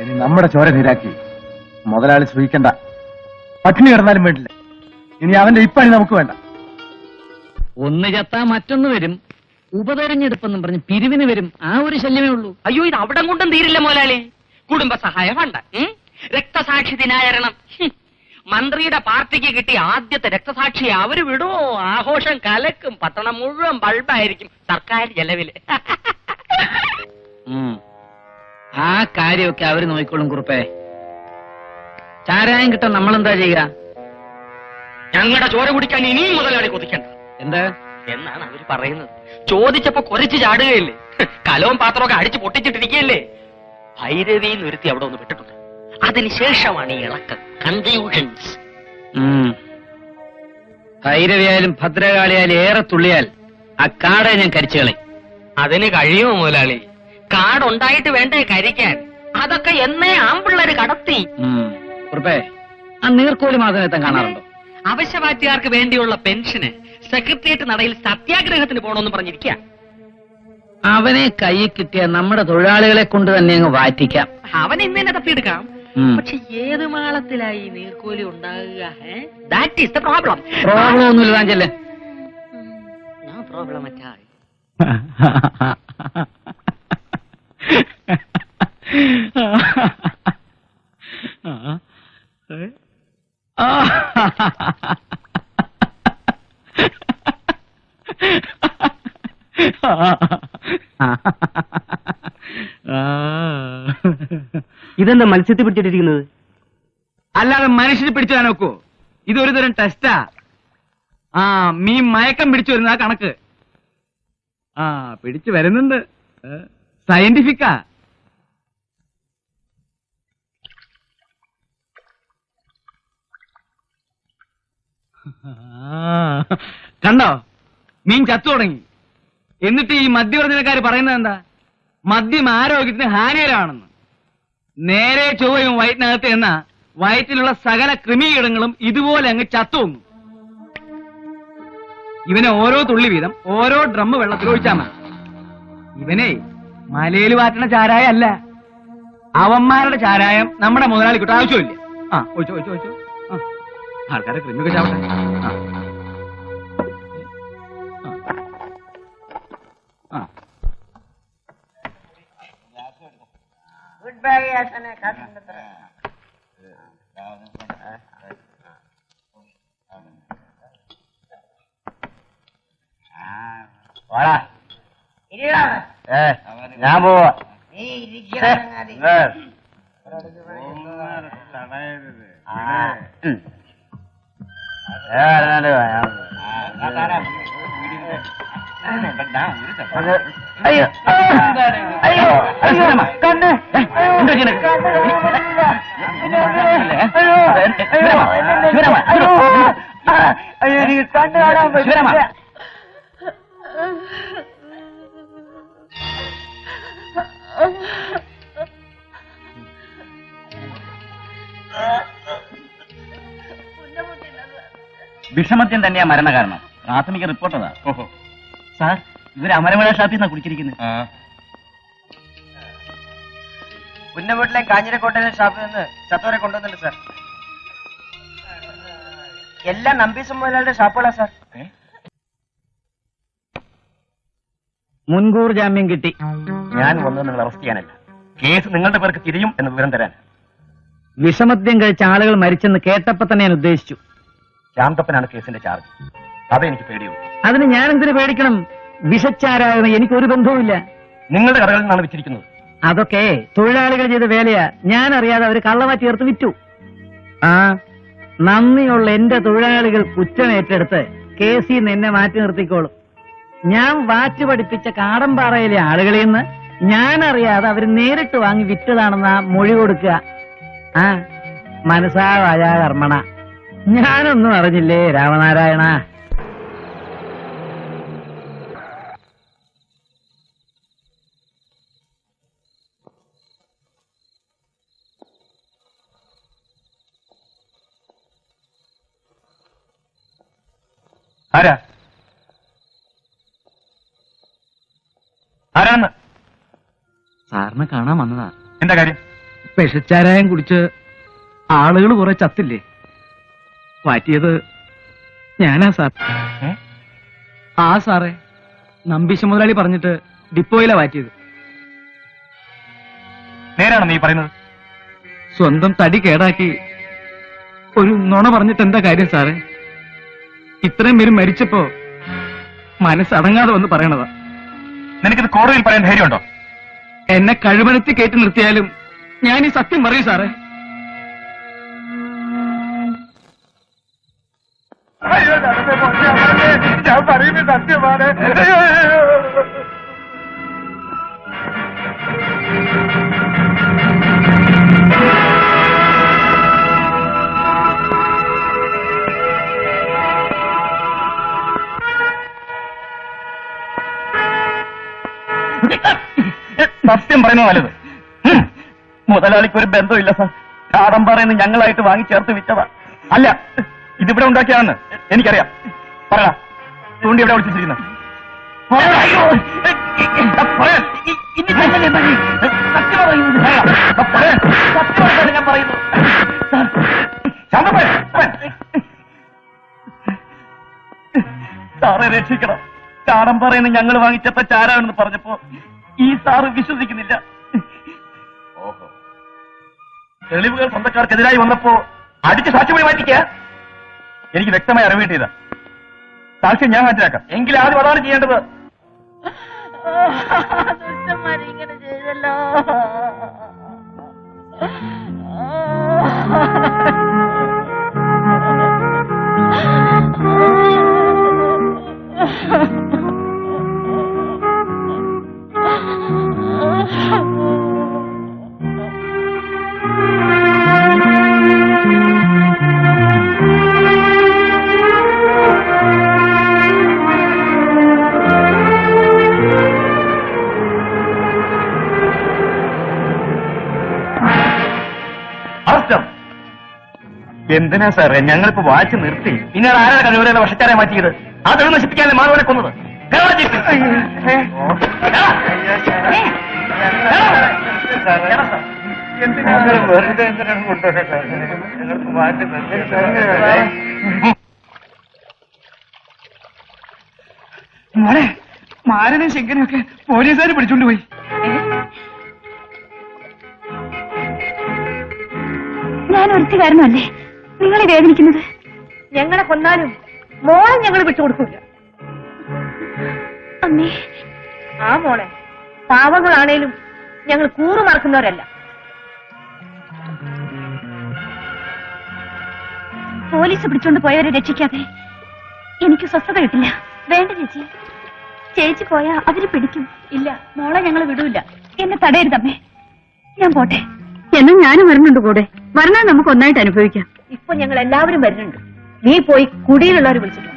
ഇനി നമ്മുടെ ചോര നീരാക്കി. മുതലാളി സൂഹിക്കണ്ട പട്ടിണി കിടന്നാലും വേണ്ടില്ല. ഇനി അവന്റെ ഇപ്പണി നമുക്ക് വേണ്ട. ഒന്ന് ചത്താ മറ്റൊന്ന് വരും. ഉപതെരഞ്ഞെടുപ്പെന്നും പറഞ്ഞ് പിരിവിന് വരും. ആ ഒരു ശല്യമേ ഉള്ളൂ. അയ്യോ ഇത് അവിടം കൊണ്ടും തീരില്ല മോലാളി കുടുംബ സഹായം വേണ്ട. ഉം? രക്തസാക്ഷി ദിനാചരണം ഹും. മന്ത്രിയുടെ പാർട്ടിക്ക് കിട്ടിയ ആദ്യത്തെ രക്തസാക്ഷി അവർ വിടോ ആഘോഷം കലക്കും പട്ടണം മുഴുവൻ ബൾബായിരിക്കും. സർക്കാർ ചെലവിൽ. ഉം. ആ കാര്യമൊക്കെ അവർ നോക്കിക്കോളും കുറുപ്പേ. ചാരായം കിട്ടാൻ നമ്മളെന്താ ചെയ്യുക? ഞങ്ങളുടെ ചോര കുടിക്കാൻ ഇനിയും മുതലാളി കൊതിക്കണ്ട. എന്താ? എന്നാണ് അവർ പറയുന്നത്. ചോദിച്ചപ്പോ കൊരച്ചു ചാടുകയല്ലേ? കലവും പാത്രമൊക്കെ അടിച്ചു പൊട്ടിച്ചിട്ടിരിക്കുകയല്ലേ? ഭൈരവി നിരുത്തി അവിടെ ഒന്ന് വിട്ടിട്ടുണ്ട് അതിനുശേഷമാണ് ഈ ഇളക്കം. കൺഫ്യൂഷൻസ്. ഭൈരവിയായാലും ഭദ്രകാളിയായാലും ഏറെ തുള്ളിയാൽ ആ കാടെ ഞാൻ കരിച്ചുകളെ അതിന് കഴിയുമോ മുതലാളി? കാടുണ്ടായിട്ട് വേണ്ടേ കരിക്കാൻ? അതൊക്കെ എന്നേ ആമ്പിള്ളേര് കടത്തി. കുറുപ്പേ ആ നീർക്കോലി മാസനേത്തം കാണാറുണ്ടോ? അവശ്യവാറ്റുകാർക്ക് വേണ്ടിയുള്ള പെൻഷന് സെക്രട്ടേറിയറ്റ് നടയിൽ സത്യാഗ്രഹത്തിന് പോണോന്ന് പറഞ്ഞിരിക്കുക അവനെ കൈ കിട്ടിയ നമ്മുടെ തൊഴിലാളികളെ കൊണ്ട് തന്നെ അങ്ങ് വാറ്റിക്കാം. അവൻ ഇന്ന് തന്നെ തപ്പിയെടുക്കാം. പക്ഷെ ഏത് മാളത്തിലായി നീർക്കോലി ഉണ്ടാകുക that is the problem problem ഒന്നുമില്ല താഞ്ചല്ലേ പ്രോബ്ലം അറ്റാ ഇതെന്താ മത്സ്യത്തിൽ പിടിച്ചിട്ടിരിക്കുന്നത്? അല്ലാതെ മനുഷ്യനെ പിടിച്ചു നോക്കൂ. ഇതൊരു തരം ടെസ്റ്റാ. ആ മീൻ മയക്കം പിടിച്ചു വരുന്ന ആ കണക്ക്. ആ പിടിച്ചു വരുന്നുണ്ട്. സയന്റിഫിക്കാ. കണ്ടോ? മീൻ ചത്തു തുടങ്ങി. എന്നിട്ട് ഈ മദ്യവർജനക്കാര് പറയുന്നത് എന്താ? മദ്യം ആരോഗ്യത്തിന് ഹാനികരാണെന്ന് നേരെ ചൊവ്വയും വയറ്റിനകത്ത് എന്ന വയറ്റിലുള്ള സകല കൃമികീടങ്ങളും ഇതുപോലെ അങ്ങ് ചത്തുവന്നു ഇവനെ ഓരോ തുള്ളി വീതം ഓരോ ഡ്രം വെള്ളത്തിൽ ഒഴിച്ചാ മതി. ഇവനെ മലയിൽ വാറ്റണ ചാരായ അല്ല. അവന്മാരുടെ ചാരായം നമ്മുടെ മുതലാളിക്കിട്ട് ആവശ്യമില്ല. ആ ഒഴിച്ചോ ഒഴിച്ചോ ഒഴിച്ചോ. ആൾക്കാരെ കൃമിയൊക്കെ ചാവട്ടെ. ആ. ആ. ആ ഞാൻ പോവാ അയ്യോ. അയ്യോ. അയ്യോ. കണ്ണ്. അയ്യോ. എനിക്ക് കണ്ണ് കാണാൻ പറ്റില്ല. വിഷമത്തിന് തന്നെയാ മരണകാരണം. പ്രാഥമിക റിപ്പോർട്ട് അതാ ഓഹോ. സാർ ഇവർ അമരമല ഷാപ്പിൽ നിന്നാ കുടിച്ചിരിക്കുന്നത് പുന്നവീട്ടിലെ കാഞ്ഞിരക്കോട്ടയിലെ ഷാപ്പിൽ നിന്ന് ചത്തോരെ കൊണ്ടുവന്നിട്ടുണ്ട് സാർ. എല്ലാം നമ്പീസും മുതലാളിയുടെ ഷാപ്പുകളാ സാർ. മുൻകൂർ ജാമ്യം കിട്ടി. ഞാൻ വന്നത് നിങ്ങൾ അറസ്റ്റ് ചെയ്യാനല്ല. കേസ് നിങ്ങളുടെ പേർക്ക് തിരിയും എന്ന് വിവരം തരാൻ. വിഷമദ്യം കഴിച്ച ആളുകൾ മരിച്ചെന്ന് കേട്ടപ്പോ തന്നെ ഞാൻ ഉദ്ദേശിച്ചു. ശാന്തപ്പനാണ് കേസിന്റെ ചാർജ്. അതെനിക്ക് പേടിയുള്ളൂ. അതിന് ഞാൻ എന്തിനു പേടിക്കണം? വിഷച്ചാരാകുന്ന എനിക്ക് ഒരു ബന്ധവുമില്ല. നിങ്ങളുടെ കടകളിൽ നിന്നാണ് വെച്ചിരിക്കുന്നത് അതൊക്കെ തൊഴിലാളികൾ ചെയ്ത വേലയാ. ഞാൻ അറിയാതെ അവർ കള്ളവാ ചേർത്ത് വിറ്റു. ആ നന്ദിയുള്ള എന്റെ തൊഴിലാളികൾ കുറ്റം ഏറ്റെടുത്ത് കേസിൽ നിന്ന് എന്നെ മാറ്റി നിർത്തിക്കോളും. ഞാൻ വാറ്റ് പഠിപ്പിച്ച കാടമ്പാറയിലെ ആളുകളിൽ നിന്ന് ഞാൻ അറിയാതെ അവർ നേരിട്ട് വാങ്ങി വിറ്റതാണെന്ന മൊഴി കൊടുക്കുക. ആ മനസാവായ വാചാ കർമ്മണ ഞാനൊന്നും അറിഞ്ഞില്ലേ രാമനാരായണ? ആരാ? ആരാന്ന്? സാറിനെ കാണാൻ വന്നതാ. എന്താ കാര്യം? വിഷച്ചാരായം കുടിച്ച് ആളുകൾ കുറെ ചത്തില്ലേ? മാറ്റിയത് ഞാനാ സാർ. ആ സാറേ നമ്പീശ മുതലാളി പറഞ്ഞിട്ട് ഡിപ്പോയിലാ മാറ്റിയത് നേരാണോ നീ പറയുന്നത്? സ്വന്തം തടി കേടാക്കി ഒരു നുണ പറഞ്ഞിട്ട് എന്താ കാര്യം സാറേ? ഇത്രയും പേര് മരിച്ചപ്പോ മനസ്സടങ്ങാതെ വന്ന് പറയണതാ. നിനക്കിത് കോടതിയിൽ പറയാൻ ധൈര്യമുണ്ടോ? എന്നെ കഴിവനത്തി കയറ്റി നിർത്തിയാലും ഞാൻ ഈ സത്യം പറയൂ സാറേ. ഞാൻ പറയുന്നത് സത്യമാണ്. സത്യം പറയുന്നത് നല്ലത്. മുതലാളിക്ക് ഒരു ബന്ധമില്ല സാർ. കാടം പറയുന്നത് ഞങ്ങളായിട്ട് വാങ്ങി ചേർത്ത് വിറ്റതാ. അല്ല ഇതിവിടെ ഉണ്ടാക്കിയാണെന്ന് എനിക്കറിയാം. പറയാ. ചൂണ്ടി ഇവിടെ വിളിച്ചിരിക്കുന്നത് സാറെ രക്ഷിക്കണം. കാടം പറയുന്നത് ഞങ്ങൾ വാങ്ങിച്ചപ്പോ ചാരാണെന്ന് പറഞ്ഞപ്പോ ഈ സാറ് വിശ്വസിക്കുന്നില്ല. ഓഹോ. തെളിവുകൾ സ്വന്തക്കാർക്കെതിരായി വന്നപ്പോ അടിച്ച് സാക്ഷിമൊഴി മാറ്റിക്ക? എനിക്ക് വ്യക്തമായി അറിവേണ്ടിയതാ സാക്ഷ്യം ഞാൻ ഹാജരാക്കാം എങ്കിൽ ആദ്യം അതാണ് ചെയ്യേണ്ടത്. ഇങ്ങനെ ചെയ്തല്ലോ. എന്തിനാ സാറേ? ഞങ്ങളിപ്പോ വാച്ച് നിർത്തി. ഇനി ആരാണ് കഴിവുകളുടെ വർഷക്കാരെ മാറ്റിയത്? ആ തെളിവ് നശിപ്പിക്കാനല്ലേ മാധവനെ കൊന്നത്. കേരള. കേരള സാർ. മോളെ മാരനും ശങ്കരനും ഒക്കെ പോലീസുകാർ പിടിച്ചോണ്ട് പോയി. ഞാൻ ഒരുത്തുകാരനല്ലേ നിങ്ങളെ വേദനിക്കുന്നത്? ഞങ്ങളെ കൊന്നാലും മോളെ ഞങ്ങൾ വിട്ടുകൊടുക്കില്ല അമ്മേ. ആ മോളെ പാവങ്ങളാണേലും ഞങ്ങൾ കൂറു മറക്കുന്നവരല്ല. പോലീസ് പിടിച്ചോണ്ട് പോയവരെ രക്ഷിക്കാതെ എനിക്ക് സ്വസ്ഥത കിട്ടില്ല. വേണ്ട ചേച്ചി. ചേച്ചി പോയാ അവർ പിടിക്കും. ഇല്ല. മോളെ ഞങ്ങൾ വിടൂല. എന്നെ തടയരുതമ്മേ. ഞാൻ പോട്ടെ. എന്നാ ഞാനും വരുന്നുണ്ട് കൂടെ. വരണേ നമുക്ക് ഒന്നായിട്ട് അനുഭവിക്കാം. ഇപ്പൊ ഞങ്ങൾ എല്ലാവരും വരുന്നുണ്ട് നീ പോയി കുടിയിലുള്ളവർ വിളിച്ചിട്ട് വാ.